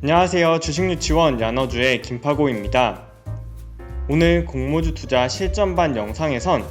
안녕하세요. 주식유치원 야너주의 김파고입니다. 오늘 공모주 투자 실전반 영상에선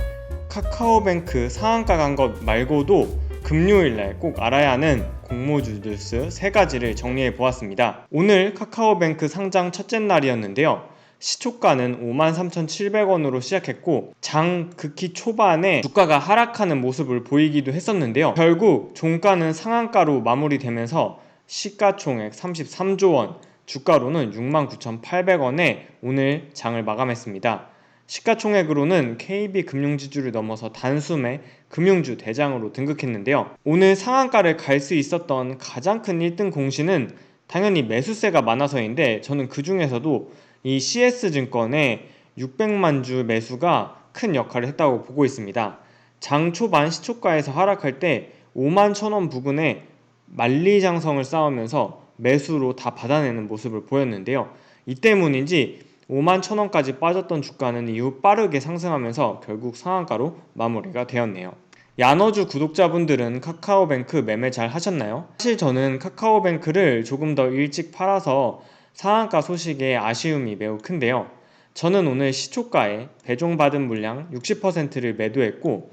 카카오뱅크 상한가 간 것 말고도 금요일날 꼭 알아야 하는 공모주 뉴스 세 가지를 정리해 보았습니다. 오늘 카카오뱅크 상장 첫째 날이었는데요. 시초가는 53,700원으로 시작했고 장 극히 초반에 주가가 하락하는 모습을 보이기도 했었는데요. 결국 종가는 상한가로 마무리되면서 시가총액 33조 원, 주가로는 69,800원에 오늘 장을 마감했습니다. 시가총액으로는 KB금융지주를 넘어서 단숨에 금융주 대장으로 등극했는데요. 오늘 상한가를 갈 수 있었던 가장 큰 1등 공신은 당연히 매수세가 많아서인데 저는 그 중에서도 이 CS증권의 600만 주 매수가 큰 역할을 했다고 보고 있습니다. 장 초반 시초가에서 하락할 때 5만 천원 부근에 만리장성을 쌓으면서 매수로 다 받아내는 모습을 보였는데요. 이 때문인지 5만 천 원까지 빠졌던 주가는 이후 빠르게 상승하면서 결국 상한가로 마무리가 되었네요. 야너주 구독자분들은 카카오뱅크 매매 잘 하셨나요? 사실 저는 카카오뱅크를 조금 더 일찍 팔아서 상한가 소식에 아쉬움이 매우 큰데요. 저는 오늘 시초가에 배종받은 물량 60%를 매도했고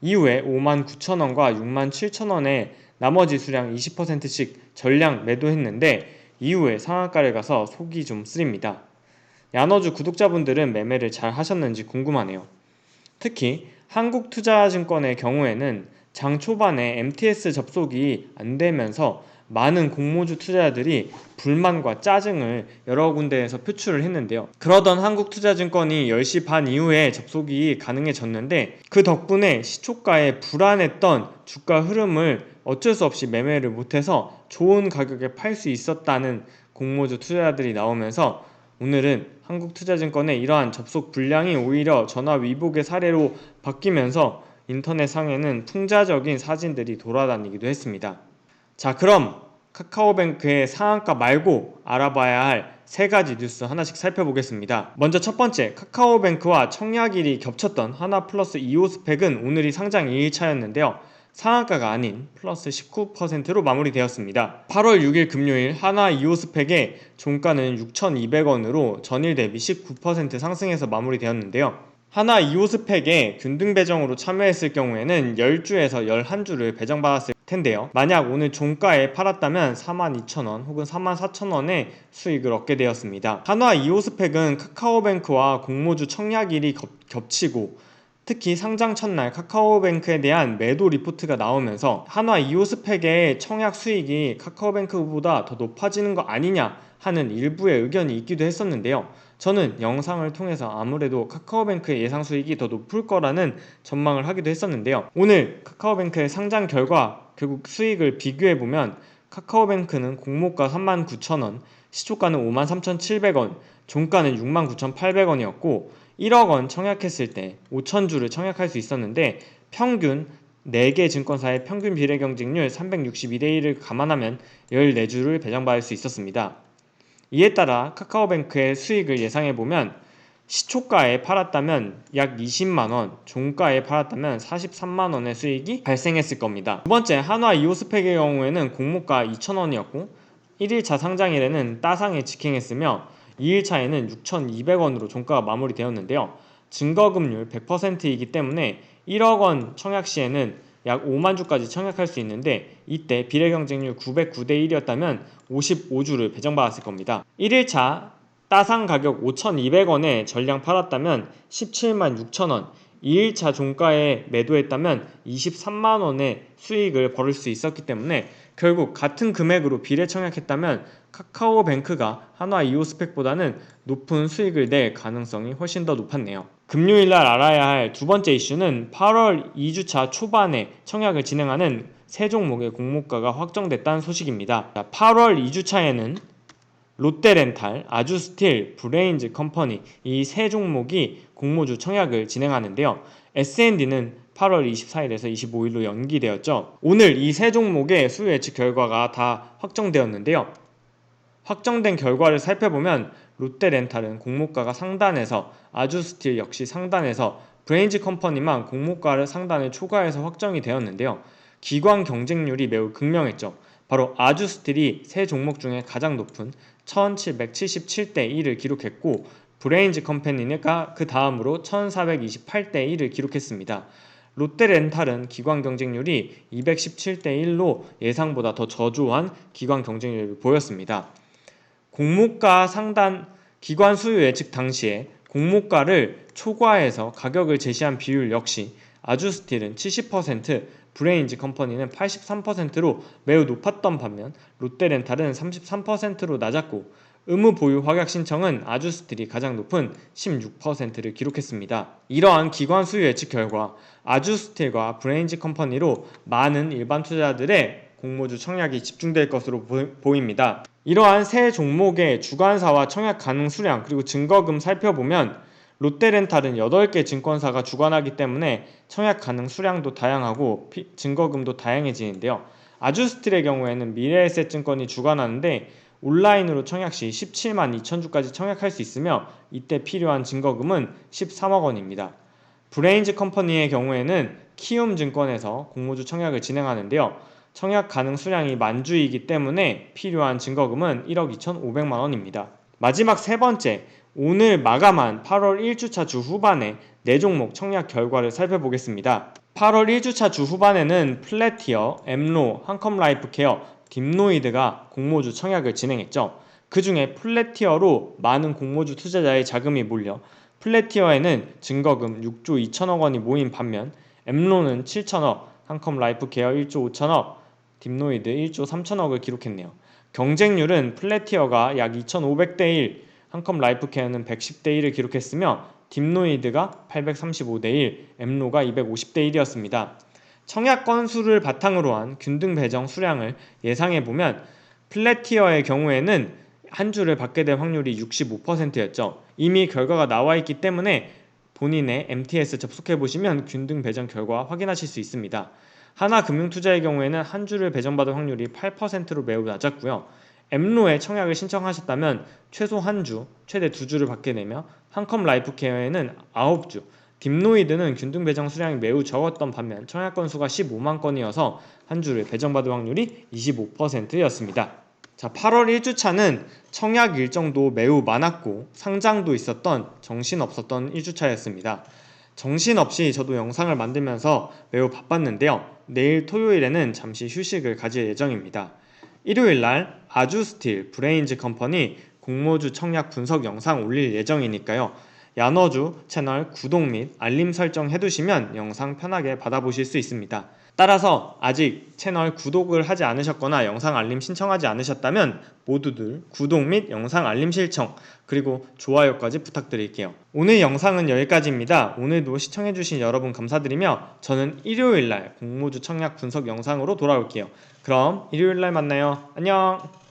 이후에 5만 9천 원과 6만 7천 원에 나머지 수량 20%씩 전량 매도했는데 이후에 상한가를 가서 속이 좀 쓰립니다. 야너주 구독자분들은 매매를 잘 하셨는지 궁금하네요. 특히 한국투자증권의 경우에는 장 초반에 MTS 접속이 안 되면서 많은 공모주 투자자들이 불만과 짜증을 여러 군데에서 표출을 했는데요. 그러던 한국투자증권이 10시 반 이후에 접속이 가능해졌는데 그 덕분에 시초가에 불안했던 주가 흐름을 어쩔 수 없이 매매를 못해서 좋은 가격에 팔 수 있었다는 공모주 투자자들이 나오면서 오늘은 한국투자증권의 이러한 접속 불량이 오히려 전화 위복의 사례로 바뀌면서 인터넷 상에는 풍자적인 사진들이 돌아다니기도 했습니다. 자, 그럼 카카오뱅크의 상한가 말고 알아봐야 할 세 가지 뉴스 하나씩 살펴보겠습니다. 먼저 첫 번째, 카카오뱅크와 청약일이 겹쳤던 하나 플러스 2호 스펙은 오늘이 상장 2일차였는데요. 상한가가 아닌 플러스 19%로 마무리되었습니다. 8월 6일 금요일 하나 2호 스펙의 종가는 6,200원으로 전일 대비 19% 상승해서 마무리되었는데요. 하나 2호 스펙에 균등 배정으로 참여했을 경우에는 10주에서 11주를 배정받았을 텐데요. 만약 오늘 종가에 팔았다면 42,000원 혹은 44,000원의 수익을 얻게 되었습니다. 한화 2호 스펙은 카카오뱅크와 공모주 청약일이 겹치고 특히 상장 첫날 카카오뱅크에 대한 매도 리포트가 나오면서 한화 2호 스펙의 청약 수익이 카카오뱅크보다 더 높아지는 거 아니냐 하는 일부의 의견이 있기도 했었는데요. 저는 영상을 통해서 아무래도 카카오뱅크의 예상 수익이 더 높을 거라는 전망을 하기도 했었는데요. 오늘 카카오뱅크의 상장 결과 결국 수익을 비교해 보면 카카오뱅크는 공모가 39,000원, 시초가는 53,700원, 종가는 69,800원이었고 1억 원 청약했을 때 5,000주를 청약할 수 있었는데 평균 4개 증권사의 평균 비례 경쟁률 362대 1을 감안하면 14주를 배정받을 수 있었습니다. 이에 따라 카카오뱅크의 수익을 예상해 보면 시초가에 팔았다면 약 20만원, 종가에 팔았다면 43만원의 수익이 발생했을 겁니다. 두 번째, 한화 2호 스펙의 경우에는 공모가 2,000원이었고 1일차 상장일에는 따상에 직행했으며 2일차에는 6,200원으로 종가가 마무리되었는데요. 증거금률 100%이기 때문에 1억 원 청약 시에는 약 5만 주까지 청약할 수 있는데 이때 비례 경쟁률 909대 1이었다면 55주를 배정받았을 겁니다. 1일차 따상 가격 5,200원에 전량 팔았다면 17만 6천원, 2일차 종가에 매도했다면 23만 원의 수익을 벌을 수 있었기 때문에 결국 같은 금액으로 비례 청약했다면 카카오뱅크가 한화 2호 스펙보다는 높은 수익을 낼 가능성이 훨씬 더 높았네요. 금요일 날 알아야 할 두 번째 이슈는 8월 2주차 초반에 청약을 진행하는 세 종목의 공모가가 확정됐다는 소식입니다. 8월 2주차에는 롯데렌탈, 아주스틸, 브레인즈 컴퍼니 이 세 종목이 공모주 청약을 진행하는데요. S&D는 8월 24일에서 25일로 연기되었죠. 오늘 이 세 종목의 수요 예측 결과가 다 확정되었는데요. 확정된 결과를 살펴보면 롯데렌탈은 공모가가 상단에서 아주스틸 역시 상단에서 브레인즈 컴퍼니만 공모가를 상단에 초과해서 확정이 되었는데요. 기관 경쟁률이 매우 극명했죠. 바로 아주스틸이 세 종목 중에 가장 높은 1777대 1을 기록했고 브레인즈 컴퍼니가 그 다음으로 1428대 1을 기록했습니다. 롯데렌탈은 기관 경쟁률이 217대 1로 예상보다 더 저조한 기관 경쟁률을 보였습니다. 공모가 상단 기관 수요 예측 당시에 공모가를 초과해서 가격을 제시한 비율 역시 아주스틸은 70%, 브레인즈 컴퍼니는 83%로 매우 높았던 반면 롯데렌탈은 33%로 낮았고 의무 보유 확약 신청은 아주스틸이 가장 높은 16%를 기록했습니다. 이러한 기관 수요 예측 결과 아주스틸과 브레인즈 컴퍼니로 많은 일반 투자자들의 공모주 청약이 집중될 것으로 보- 보입니다. 이러한 세 종목의 주관사와 청약 가능 수량 그리고 증거금 살펴보면 롯데렌탈은 8개 증권사가 주관하기 때문에 청약 가능 수량도 다양하고 피- 증거금도 다양해지는데요. 아주스틸의 경우에는 미래에셋 증권이 주관하는데 온라인으로 청약 시 17만 2천 주까지 청약할 수 있으며 이때 필요한 증거금은 13억 원입니다. 브레인즈 컴퍼니의 경우에는 키움 증권에서 공모주 청약을 진행하는데요. 청약 가능 수량이 만주이기 때문에 필요한 증거금은 1억 2,500만 원입니다. 마지막 세 번째, 오늘 마감한 8월 1주차 주 후반에 네 종목 청약 결과를 살펴보겠습니다. 8월 1주차 주 후반에는 플래티어, 엠로, 한컴라이프 케어, 딥노이드가 공모주 청약을 진행했죠. 그 중에 플래티어로 많은 공모주 투자자의 자금이 몰려 플래티어에는 증거금 6조 2천억 원이 모인 반면 엠로는 7천억, 한컴 라이프 케어 1조 5천억, 딥노이드 1조 3천억을 기록했네요. 경쟁률은 플래티어가 약 2,500대 1, 한컴 라이프케어는 110대 1을 기록했으며 딥노이드가 835대 1, 엠로가 250대 1이었습니다. 청약 건수를 바탕으로 한 균등 배정 수량을 예상해 보면 플래티어의 경우에는 한 주를 받게 될 확률이 65%였죠. 이미 결과가 나와 있기 때문에 본인의 MTS 접속해 보시면 균등 배정 결과 확인하실 수 있습니다. 하나금융투자의 경우에는 한 주를 배정받을 확률이 8%로 매우 낮았고요. 엠로에 청약을 신청하셨다면 최소 한 주, 최대 두 주를 받게 되며 한컴 라이프케어에는 9주, 딥노이드는 균등 배정 수량이 매우 적었던 반면 청약 건수가 15만 건이어서 한 주를 배정받을 확률이 25%였습니다. 자, 8월 1주차는 청약 일정도 매우 많았고 상장도 있었던 정신없었던 1주차였습니다. 정신없이 저도 영상을 만들면서 매우 바빴는데요. 내일 토요일에는 잠시 휴식을 가질 예정입니다. 일요일 날 아주스틸 브레인즈 컴퍼니 공모주 청약 분석 영상 올릴 예정이니까요. 야너주 채널 구독 및 알림 설정 해두시면 영상 편하게 받아보실 수 있습니다. 따라서 아직 채널 구독을 하지 않으셨거나 영상 알림 신청하지 않으셨다면 모두들 구독 및 영상 알림 신청 그리고 좋아요까지 부탁드릴게요. 오늘 영상은 여기까지입니다. 오늘도 시청해주신 여러분 감사드리며 저는 일요일날 공모주 청약 분석 영상으로 돌아올게요. 그럼 일요일날 만나요. 안녕!